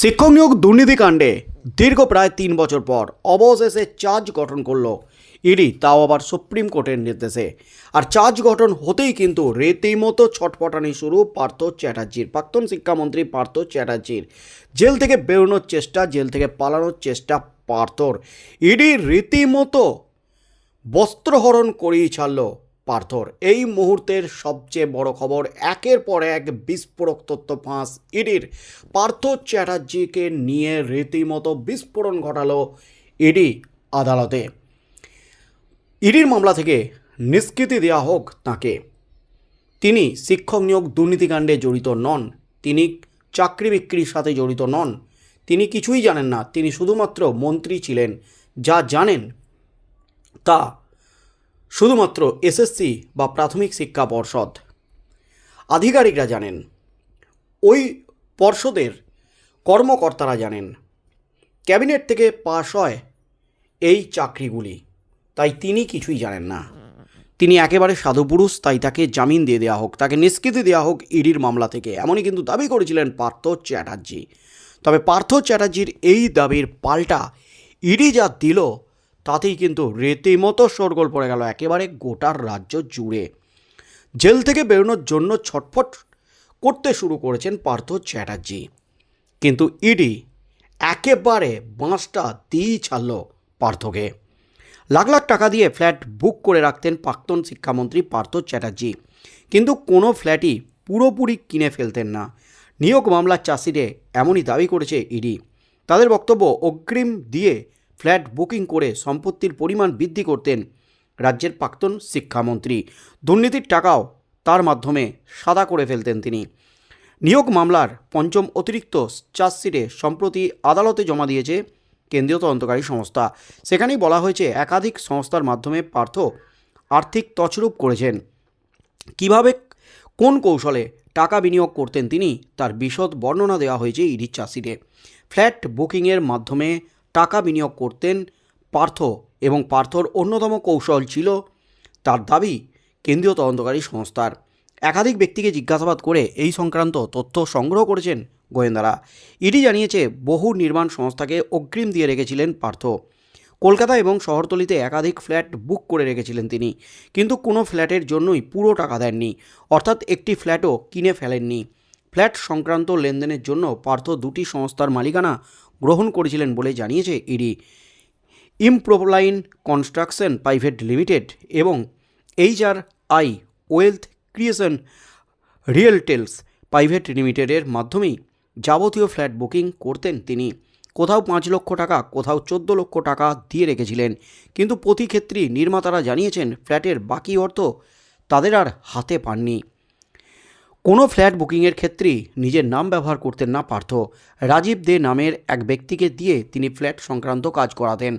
শিক্ষক নিয়োগ দুর্নীতিকাণ্ডে দীর্ঘ প্রায় তিন বছর পর অবশেষে চার্জ গঠন করল ইডি, তাও আবার সুপ্রিম কোর্টের নির্দেশে। আর চার্জ গঠন হতেই কিন্তু রীতিমতো ছটপটানি শুরু পার্থ চ্যাটার্জির, প্রাক্তন শিক্ষামন্ত্রী পার্থ চ্যাটার্জির। জেল থেকে বেরোনোর চেষ্টা, জেল থেকে পালানোর চেষ্টা পার্থর। ইডি রীতিমতো বস্ত্রহরণ করেই ছাড়ল। পার্থর। এই মুহূর্তের সবচেয়ে বড় খবর, একের পর এক বিস্ফোরক তথ্য ফাঁস ইডির। পার্থ চ্যাটার্জিকে নিয়ে রীতিমতো বিস্ফোরণ ঘটালো ইডি আদালতে। ইডির মামলা থেকে নিষ্কৃতি দেওয়া হোক তাকে। তিনি শিক্ষক নিয়োগ দুর্নীতিকাণ্ডে জড়িত নন। তিনি চাকরি বিক্রির সাথে জড়িত নন। তিনি কিছুই জানেন না। তিনি শুধুমাত্র মন্ত্রী ছিলেন। যা জানেন তা শুধুমাত্র এসএসসি বা প্রাথমিক শিক্ষা পর্ষদ। আধিকারিকরা জানেন, ওই পর্ষদের কর্মকর্তারা জানেন, ক্যাবিনেট থেকে পাশ হয় এই চাকরিগুলি। তাই তিনি কিছুই জানেন না। তিনি একেবারে সাধুপুরুষ, তাই তাকে জামিন দিয়ে দেওয়া হোক, তাকে নিষ্কৃতি দেওয়া হোক ইডির মামলা থেকে, এমনই কিন্তু দাবি করেছিলেন পার্থ চ্যাটার্জি। তবে পার্থ চ্যাটার্জির এই দাবির পাল্টা ইডি যা দিল তাতেই কিন্তু রীতিমতো শোরগোল পড়ে গেল একেবারে গোটার রাজ্য জুড়ে। জেল থেকে বেরোনোর জন্য ছটফট করতে শুরু করেছেন পার্থ চ্যাটার্জি। কিন্তু ইডি একেবারে বাঁশটা দিয়েই ছাড়ল পার্থকে। লাখ লাখ টাকা দিয়ে ফ্ল্যাট বুক করে রাখতেন প্রাক্তন শিক্ষামন্ত্রী পার্থ চ্যাটার্জি। কিন্তু কোনো ফ্ল্যাটই পুরোপুরি কিনে ফেলতেন না। নিয়োগ মামলার চাষিরে এমনই দাবি করেছে ইডি। তাদের বক্তব্য অগ্রিম দিয়ে ফ্ল্যাট বুকিং করে সম্পত্তির পরিমাণ বৃদ্ধি করতেন রাজ্যের প্রাক্তন শিক্ষামন্ত্রী। দুর্নীতির টাকাও তার মাধ্যমে সাদা করে ফেলতেন তিনি। নিয়োগ মামলার পঞ্চম অতিরিক্ত চার্জশিটে সম্প্রতি আদালতে জমা দিয়েছে কেন্দ্রীয় তদন্তকারী সংস্থা। সেখানেই বলা হয়েছে, একাধিক সংস্থার মাধ্যমে পার্থ আর্থিক তছরূপ করেছেন। কীভাবে কোন কৌশলে টাকা বিনিয়োগ করতেন তিনি, তার বিশদ বর্ণনা দেওয়া হয়েছে ইডির চাষিরে ফ্ল্যাট বুকিংয়ের মাধ্যমে টাকা বিনিয়োগ করতেন পার্থ এবং পার্থর অন্যতম কৌশল ছিল তার দাবি কেন্দ্রীয় তদন্তকারী সংস্থার। একাধিক ব্যক্তিকে জিজ্ঞাসাবাদ করে এই সংক্রান্ত তথ্য সংগ্রহ করেছেন গোয়েন্দারা। ইডি জানিয়েছে, বহু নির্মাণ সংস্থাকে অগ্রিম দিয়ে রেখেছিলেন পার্থ। কলকাতা এবং শহরতলিতে একাধিক ফ্ল্যাট বুক করে রেখেছিলেন তিনি, কিন্তু কোনো ফ্ল্যাটের জন্যই পুরো টাকা দেননি, অর্থাৎ একটি ফ্ল্যাটও কিনে ফেলেননি। ফ্ল্যাট সংক্রান্ত লেনদেনের জন্য পার্থ দুটি সংস্থার মালিকানা গ্রহণ করেছিলেন বলে জানিয়েছে ED. Improline construction private limited এবং H R I wealth creation realtors private লিমিটেডের মাধ্যমেই যাবতীয় ফ্ল্যাট বুকিং করতেন তিনি। কোথাও পাঁচ লক্ষ টাকা, কোথাও চোদ্দ লক্ষ টাকা দিয়ে রেখেছিলেন। কিন্তু প্রতি ক্ষেত্রেই নির্মাতারা জানিয়েছেন, ফ্ল্যাটের বাকি অর্থ তাদের আর হাতে পাননি। কোনো ফ্ল্যাট বুকিংয়ের ক্ষেত্রেই নিজের নাম ব্যবহার করতেন না পার্থ রাজীব দে নামের এক ব্যক্তিকে দিয়ে তিনি ফ্ল্যাট সংক্রান্ত কাজ করাতেন।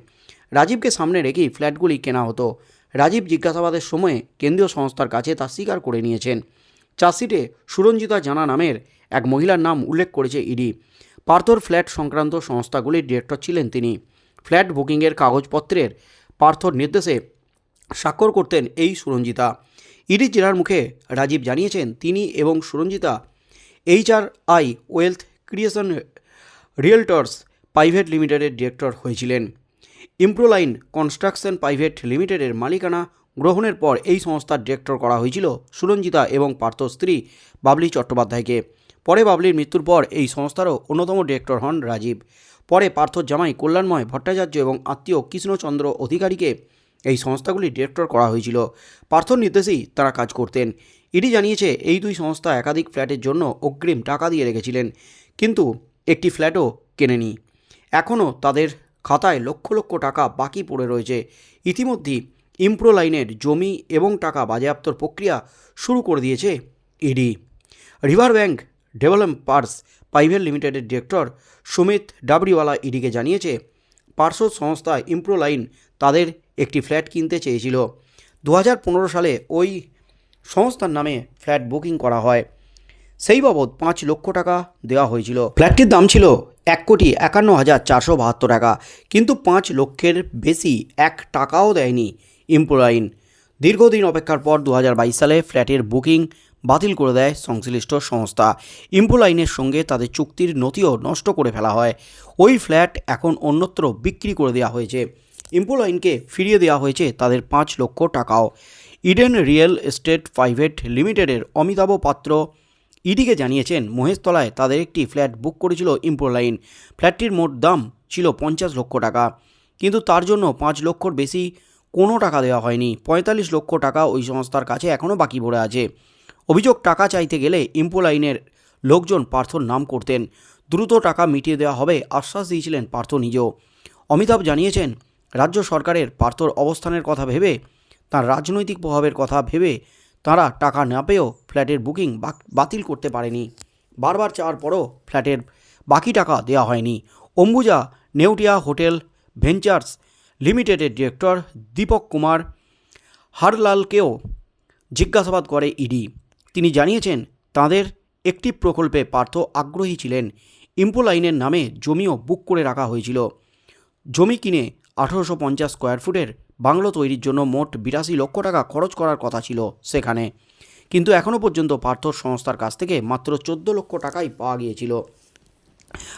রাজীবকে সামনে রেখেই ফ্ল্যাটগুলি কেনা হতো। রাজীব জিজ্ঞাসাবাদের সময়ে কেন্দ্রীয় সংস্থার কাছে তা স্বীকার করে নিয়েছেন। চার্জশিটে সুরঞ্জিতা জানা নামের এক মহিলার নাম উল্লেখ করেছে ইডি। পার্থর ফ্ল্যাট সংক্রান্ত সংস্থাগুলির ডিরেক্টর ছিলেন তিনি। ফ্ল্যাট বুকিংয়ের কাগজপত্রের পার্থর নির্দেশে স্বাক্ষর করতেন এই সুরঞ্জিতা। ইডি জেলার মুখে রাজীব জানিয়েছেন, তিনি এবং Suranjita, H R I wealth creation realtors private লিমিটেডের ডিরেক্টর হয়েছিলেন। ইমপ্রোলাইন কনস্ট্রাকশন প্রাইভেট লিমিটেডের মালিকানা গ্রহণের পর এই সংস্থার ডিরেক্টর করা হয়েছিল সুরঞ্জিতা এবং পার্থ স্ত্রী বাবলি চট্টোপাধ্যায়কে। পরে বাবলির মৃত্যুর পর এই সংস্থারও অন্যতম ডিরেক্টর হন রাজীব। পরে পার্থ জামাই, কল্যাণময় ভট্টাচার্য এবং আত্মীয় কৃষ্ণচন্দ্র অধিকারীকে এই সংস্থাগুলি ডিরেক্টর করা হয়েছিল। পার্থর নির্দেশেই তারা কাজ করতেন। ইডি জানিয়েছে, এই দুই সংস্থা একাধিক ফ্ল্যাটের জন্য অগ্রিম টাকা দিয়ে রেখেছিলেন, কিন্তু একটি ফ্ল্যাটও কেনেনি। এখনও তাদের খাতায় লক্ষ লক্ষ টাকা বাকি পড়ে রয়েছে। ইতিমধ্যেই ইমপ্রো লাইনের জমি এবং টাকা বাজেয়াপ্তর প্রক্রিয়া শুরু করে দিয়েছে ED. River bank developers private limited director Sumit Dabriwala ইডিকে জানিয়েছে, পার্শ্ব সংস্থা ইমপ্রো লাইন তাদের একটি ফ্ল্যাট কিনতে চেয়েছিল। দু হাজার পনেরো সালে ওই সংস্থার নামে ফ্ল্যাট বুকিং করা হয়। সেই বাবদ পাঁচ লক্ষ টাকা দেওয়া হয়েছিল। ফ্ল্যাটটির দাম ছিল এক কোটি একান্ন হাজার চারশো বাহাত্তর টাকা, কিন্তু পাঁচ লক্ষের বেশি এক টাকাও দেয়নি ইমপ্রোলাইন দীর্ঘদিন অপেক্ষার পর দু হাজার বাইশ সালে ফ্ল্যাটের বুকিং বাতিল করে দেয় সংশ্লিষ্ট সংস্থা। ইম্পোলাইনের সঙ্গে তাদের চুক্তির নথিও নষ্ট করে ফেলা হয়। ওই ফ্ল্যাট এখন অন্যত্র বিক্রি করে দেওয়া হয়েছে। ইম্পোলাইনকে ফিরিয়ে দেওয়া হয়েছে তাদের পাঁচ লক্ষ টাকাও। ইডেন রিয়েল এস্টেট প্রাইভেট লিমিটেডের অমিতাভ পাত্র ইডিকে জানিয়েছেন, মহেশতলায় তাদের একটি ফ্ল্যাট বুক করেছিল ইম্পোলাইন। ফ্ল্যাটটির মোট দাম ছিল পঞ্চাশ লক্ষ টাকা। কিন্তু তার জন্য পাঁচ লক্ষর বেশি কোনো টাকা দেওয়া হয়নি। পঁয়তাল্লিশ লক্ষ টাকা ওই সংস্থার কাছে এখনও বাকি পড়ে আছে। অভিযোগ, টাকা চাইতে গেলে ইম্পোলাইনের লোকজন পার্থর নাম করতেন। দ্রুত টাকা মিটিয়ে দেওয়া হবে আশ্বাস দিয়েছিলেন পার্থ নিজেও। অমিতাভ জানিয়েছেন রাজ্য সরকারের পার্থর অবস্থানের কথা ভেবে, তার রাজনৈতিক প্রভাবের কথা ভেবে তারা টাকা না পেয়েও ফ্ল্যাটের বুকিং বাতিল করতে পারেনি। বারবার চাওয়ার পরও ফ্ল্যাটের বাকি টাকা দেওয়া হয়নি। অম্বুজা নেউটিয়া হোটেল ভেঞ্চার্স লিমিটেডের ডিরেক্টর দীপক কুমার হারলালকেও জিজ্ঞাসাবাদ করে ইডি। তিনি জানিয়েছেন, তাদের একটি প্রকল্পে পার্থ আগ্রহী ছিলেন। ইম্পোলাইনের নামে জমিও বুক করে রাখা হয়েছিল। জমি কিনে আঠারোশো পঞ্চাশ স্কোয়ার ফুটের বাংলো তৈরির জন্য মোট বিরাশি লক্ষ টাকা খরচ করার কথা ছিল সেখানে। কিন্তু এখনও পর্যন্ত পার্থর সংস্থার কাছ থেকে মাত্র চোদ্দ লক্ষ টাকাই পাওয়া গিয়েছিল।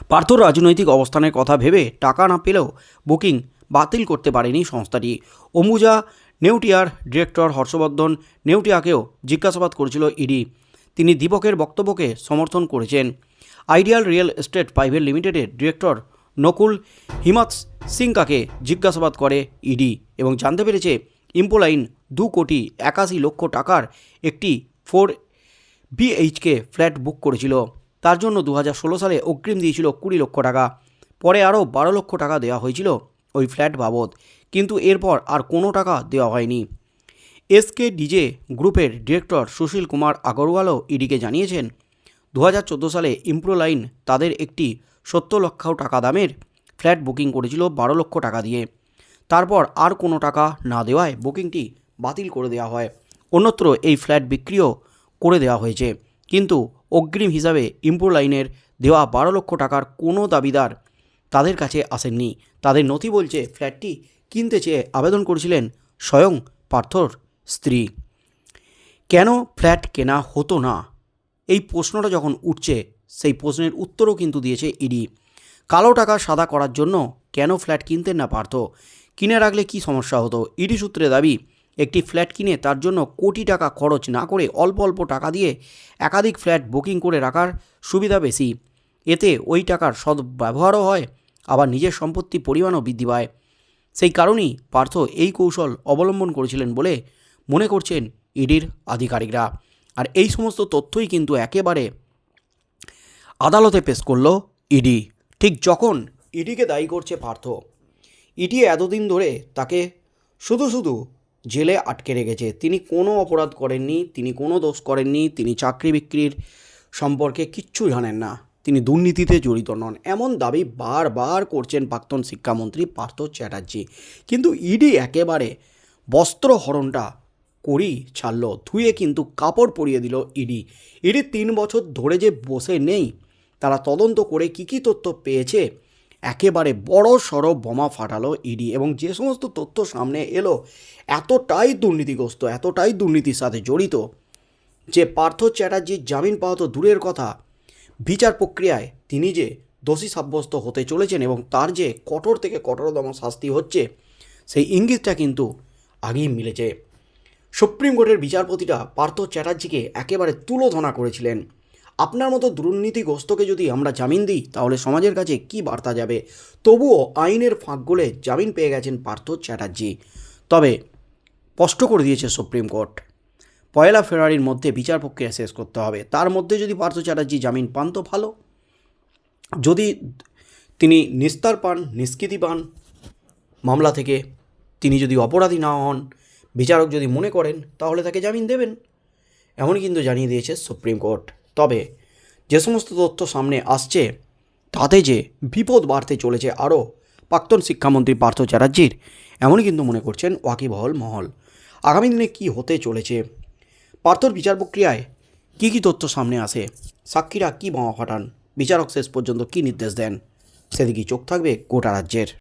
পার্থর রাজনৈতিক অবস্থানের কথা ভেবে টাকা না পেলেও বুকিং বাতিল করতে পারেনি সংস্থাটি। অম্বুজা নেউটিয়ার ডিরেক্টর হর্ষবর্ধন নেউটিয়াকেও জিজ্ঞাসাবাদ করেছিল ইডি। তিনি দীপকের বক্তব্যকে সমর্থন করেছেন। আইডিয়াল রিয়েল এস্টেট প্রাইভেট লিমিটেডের ডিরেক্টর নকুল হিমাৎ সিংকাকে জিজ্ঞাসাবাদ করে ইডি এবং জানতে পেরেছে ইম্পোলাইন দু কোটি একাশি লক্ষ টাকার একটি ফোর বিএইচকে ফ্ল্যাট বুক করেছিল। তার জন্য দু হাজার ষোলো সালে অগ্রিম দিয়েছিল কুড়ি লক্ষ টাকা। পরে আরও বারো লক্ষ টাকা দেওয়া হয়েছিল ওই ফ্ল্যাট বাবদ। কিন্তু এরপর আর কোনো টাকা দেওয়া হয়নি। এসকে ডিজে গ্রুপের ডিরেক্টর সুশীল কুমার আগরওয়ালও ইডিকে জানিয়েছেন দু হাজার চোদ্দ সালে ইম্প্রোলাইন তাদের একটি সত্তর লক্ষ টাকা দামের ফ্ল্যাট বুকিং করেছিল বারো লক্ষ টাকা দিয়ে। তারপর আর কোনো টাকা না দেওয়ায় বুকিংটি বাতিল করে দেওয়া হয়। অন্যত্র এই ফ্ল্যাট বিক্রিও করে দেওয়া হয়েছে। কিন্তু অগ্রিম হিসাবে ইম্প্রোলাইনের দেওয়া বারো লক্ষ টাকার কোনো দাবিদার তাদের কাছে আসেননি। তাদের নথি বলছে, ফ্ল্যাটটি কিনতে চেয়ে আবেদন করেছিলেন স্বয়ং পার্থর স্ত্রী। কেন ফ্ল্যাট কেনা হতো না? এই প্রশ্নটা যখন উঠছে, সেই প্রশ্নের উত্তরও কিন্তু দিয়েছে ইডি। কালো টাকা সাদা করার জন্য কেন ফ্ল্যাট কিনতেন না পারত কিনে রাখলে কি সমস্যা হতো? ইডি সূত্রে দাবি, একটি ফ্ল্যাট কিনে তার জন্য কোটি টাকা খরচ না করে অল্প অল্প টাকা দিয়ে একাধিক ফ্ল্যাট বুকিং করে রাখার সুবিধা বেশি। এতে ওই টাকার সদ্ব্যবহারও হয়, আবার নিজের সম্পত্তি পরিমাণও বৃদ্ধি পায়। সেই কারণেই পার্থ এই কৌশল অবলম্বন করেছিলেন বলে মনে করছেন ইডির আধিকারিকরা। আর এই সমস্ত তথ্যই কিন্তু একেবারে আদালতে পেশ করল ইডি। ঠিক যখন ইডিকে দায়ী করছে পার্থ, ইডি এতদিন ধরে তাকে শুধু শুধু জেলে আটকে রেখেছে। তিনি কোনো অপরাধ করেননি, তিনি কোনো দোষ করেননি, তিনি চাকরি বিক্রির সম্পর্কে কিচ্ছু জানেন না। তিনি দুর্নীতিতে জড়িত নন। এমন দাবি বারবার করছেন প্রাক্তন শিক্ষামন্ত্রী পার্থ চ্যাটার্জি। কিন্তু ইডি একেবারে বস্ত্রহরণটা করি ছাড়ল। ধুয়ে কিন্তু কাপড় পরিয়ে দিল ইডি। ইডি তিন বছর ধরে যে বসে নেই, তারা তদন্ত করে কী কী তথ্য পেয়েছে? একেবারে বড় সড়ো বোমা ফাটালো ইডি এবং যে সমস্ত তথ্য সামনে এলো, এতটাই দুর্নীতিগ্রস্ত, এতটাই দুর্নীতির সাথে জড়িত। যে পার্থ চ্যাটার্জির জামিন পাওয়া তো দূরের কথা। বিচার প্রক্রিয়ায় তিনি যে দোষী সাব্যস্ত হতে চলেছেন এবং তার যে কঠোর থেকে কঠোরতম শাস্তি হচ্ছে, সেই ইঙ্গিতটা কিন্তু আগেই মিলেছে। সুপ্রিম কোর্টের বিচারপতিরা পার্থ চ্যাটার্জিকে একেবারে তুলোধনা করেছিলেন। আপনার মতো দুর্নীতিগ্রস্তকে যদি আমরা জামিন দিই, তাহলে সমাজের কাছে কি বার্তা যাবে? তবুও আইনের ফাঁক গলে জামিন পেয়ে গেছেন পার্থ চ্যাটার্জি। তবে স্পষ্ট করে দিয়েছে সুপ্রিম কোর্ট, পয়লা ফেব্রুয়ারির মধ্যে বিচার প্রক্রিয়া শেষ করতে হবে। তার মধ্যে যদি পার্থ চ্যাটার্জি জামিন পান তো ভালো। যদি তিনি নিস্তার পান, নিষ্কৃতি পান, মামলা থেকে তিনি যদি অপরাধী না হন বিচারক যদি মনে করেন, তাহলে তাকে জামিন দেবেন। এমনই কিন্তু জানিয়ে দিয়েছে সুপ্রিম কোর্ট। তবে যে সমস্ত তথ্য সামনে আসছে, তাতে যে বিপদ বাড়তে চলেছে আরও প্রাক্তন শিক্ষামন্ত্রী পার্থ চ্যাটার্জির, এমনই কিন্তু মনে করছেন ওয়াকিবহল মহল। আগামী দিনে কি হতে চলেছে? পার্থর বিচার প্রক্রিয়ায় কী কী তথ্য সামনে আসে? সাক্ষীরা কী বোমা ফাটান? বিচারক শেষ পর্যন্ত কী নির্দেশ দেন? সেদিকেই চোখ থাকবে গোটা রাজ্যের।